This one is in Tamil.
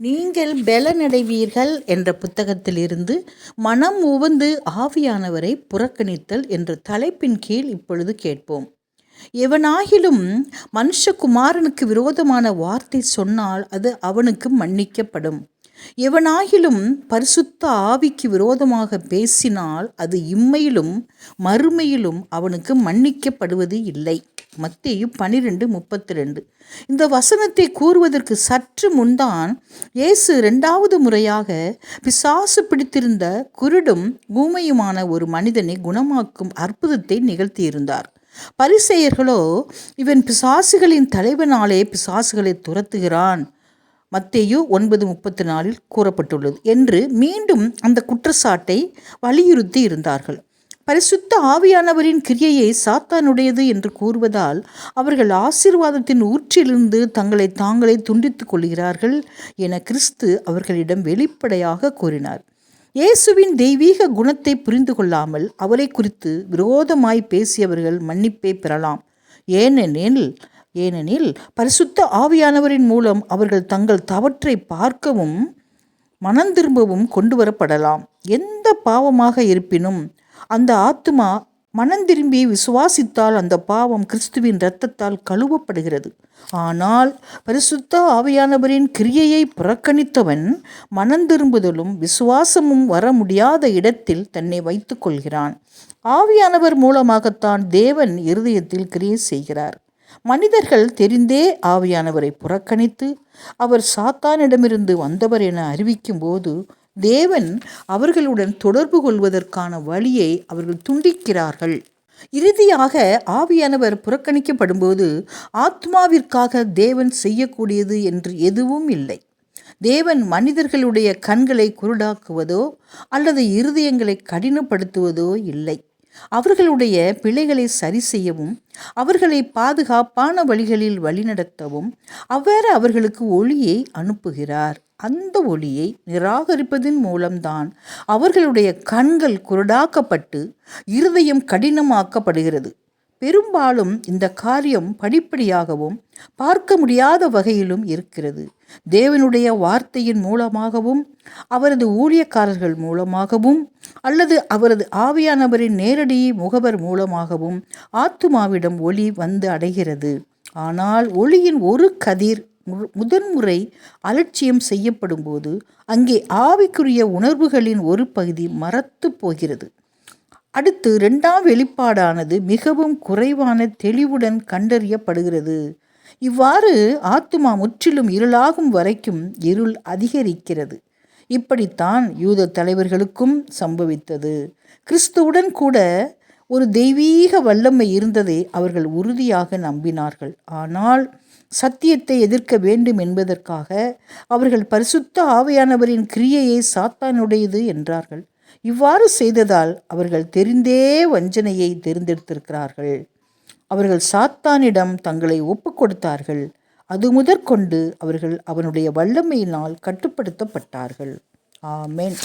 நீங்கள் பெலனடைவீர்கள் என்ற புத்தகத்திலிருந்து மனம் உவந்து ஆவியானவரை புறக்கணித்தல் என்ற தலைப்பின் கீழ் இப்பொழுது கேட்போம். எவனாகிலும் மனுஷகுமாரனுக்கு விரோதமான வார்த்தை சொன்னால் அது அவனுக்கு மன்னிக்கப்படும். எவனாகிலும் பரிசுத்த ஆவிக்கு விரோதமாக பேசினால் அது இம்மையிலும் மறுமையிலும் அவனுக்கு மன்னிக்கப்படுவது இல்லை. மத்தேயு பனிரெண்டு முப்பத்தி ரெண்டு இந்த வசனத்தை கூறுவதற்கு சற்று முன்தான் இயேசு இரண்டாவது முறையாக பிசாசு பிடித்திருந்த குருடும் ஊமையுமான ஒரு மனிதனை குணமாக்கும் அற்புதத்தை நிகழ்த்தியிருந்தார். பரிசெயர்களோ இவன் பிசாசுகளின் தலைவனாலே பிசாசுகளை துரத்துகிறான். மத்தேயு ஒன்பது முப்பத்தி நாலில் கூறப்பட்டுள்ளது. என்று மீண்டும் அந்த குற்றச்சாட்டை வலியுறுத்தி இருந்தார்கள். பரிசுத்த ஆவியானவரின் கிரியையை சாத்தானுடையது என்று கூறுவதால் அவர்கள் ஆசீர்வாதத்தின் ஊற்றிலிருந்து தங்களை தாங்களே துண்டித்துக் கொள்கிறார்கள் என கிறிஸ்து அவர்களிடம் வெளிப்படையாக கூறினார். இயேசுவின் தெய்வீக குணத்தை புரிந்து கொள்ளாமல் அவரை குறித்து விரோதமாய் பேசியவர்கள் மன்னிப்பை பெறலாம். ஏனெனில் ஏனெனில் பரிசுத்த ஆவியானவரின் மூலம் அவர்கள் தங்கள் தவற்றை பார்க்கவும் மனம் திரும்பவும் கொண்டு வரப்படலாம் எந்த பாவமாக இருப்பினும் அந்த ஆத்மா மனம் திரும்பி விசுவாசித்தால் அந்த பாவம் கிறிஸ்துவின் இரத்தத்தால் கழுவப்படுகிறது. ஆனால் பரிசுத்த ஆவியானவரின் கிரியையை புறக்கணித்தவன் மனம் திரும்புதலும் விசுவாசமும் வர முடியாத இடத்தில் தன்னை வைத்துக் கொள்கிறான். ஆவியானவர் மூலமாகத்தான் தேவன் இருதயத்தில் கிரியை செய்கிறார். மனிதர்கள் தெரிந்தே ஆவியானவரை புறக்கணித்து அவர் சாத்தானிடமிருந்து வந்தவர் என அறிவிக்கும் போது தேவன் அவர்களுடன் தொடர்பு கொள்வதற்கான வழியை அவர்கள் துண்டிக்கிறார்கள். இறுதியாக ஆவியானவர் புறக்கணிக்கப்படும்போது ஆத்மாவிற்காக தேவன் செய்யக்கூடியது என்று எதுவும் இல்லை. தேவன் மனிதர்களுடைய கண்களை குருடாக்குவதோ அல்லது இருதயங்களை கடினப்படுத்துவதோ இல்லை. அவர்களுடைய பிழைகளை சரி செய்யவும் அவர்களை பாதுகாப்பான வழிகளில் வழிநடத்தவும் அவ்வாறு அவர்களுக்கு ஒளியை அனுப்புகிறார். அந்த ஒளியை நிராகரிப்பதன் மூலம்தான் அவர்களுடைய கண்கள் குருடாக்கப்பட்டு இருதயம் கடினமாக்கப்படுகிறது. பெரும்பாலும் இந்த காரியம் படிப்படியாகவும் பார்க்க முடியாத வகையிலும் இருக்கிறது. தேவனுடைய வார்த்தையின் மூலமாகவும் அவரது ஊழியக்காரர்கள் மூலமாகவும் அல்லது அவரது ஆவியானவரின் நேரடி முகவர் மூலமாகவும் ஆத்துமாவிடம் ஒளி வந்து அடைகிறது. ஆனால் ஒளியின் ஒரு கதிர் முதன்முறை அலட்சியம் செய்யப்படும் போது அங்கே ஆவிக்குரிய உணர்வுகளின் ஒரு பகுதி மறத்து போகிறது. அடுத்து ரெண்டாம் வெளிப்பாடானது மிகவும் குறைவான தெளிவுடன் கண்டறியப்படுகிறது. இவ்வாறு ஆத்துமா முற்றிலும் இருளாகும் வரைக்கும் இருள் அதிகரிக்கிறது. இப்படித்தான் யூத தலைவர்களுக்கும் சம்பவித்தது. கிறிஸ்துவுடன் கூட ஒரு தெய்வீக வல்லமை இருந்ததை அவர்கள் உறுதியாக நம்பினார்கள். ஆனால் சத்தியத்தை எதிர்க்க வேண்டும் என்பதற்காக அவர்கள் பரிசுத்த ஆவையானவரின் கிரியையை சாத்தானுடையது என்றார்கள். இவ்வாறு செய்ததால் அவர்கள் தெரிந்தே வஞ்சனையை தெரிந்தெடுத்திருக்கிறார்கள். அவர்கள் சாத்தானிடம் தங்களை ஒப்பு கொடுத்தார்கள் அது முதற்கொண்டு அவர்கள் அவனுடைய வல்லமையினால் கட்டுப்படுத்தப்பட்டார்கள். ஆமேன்.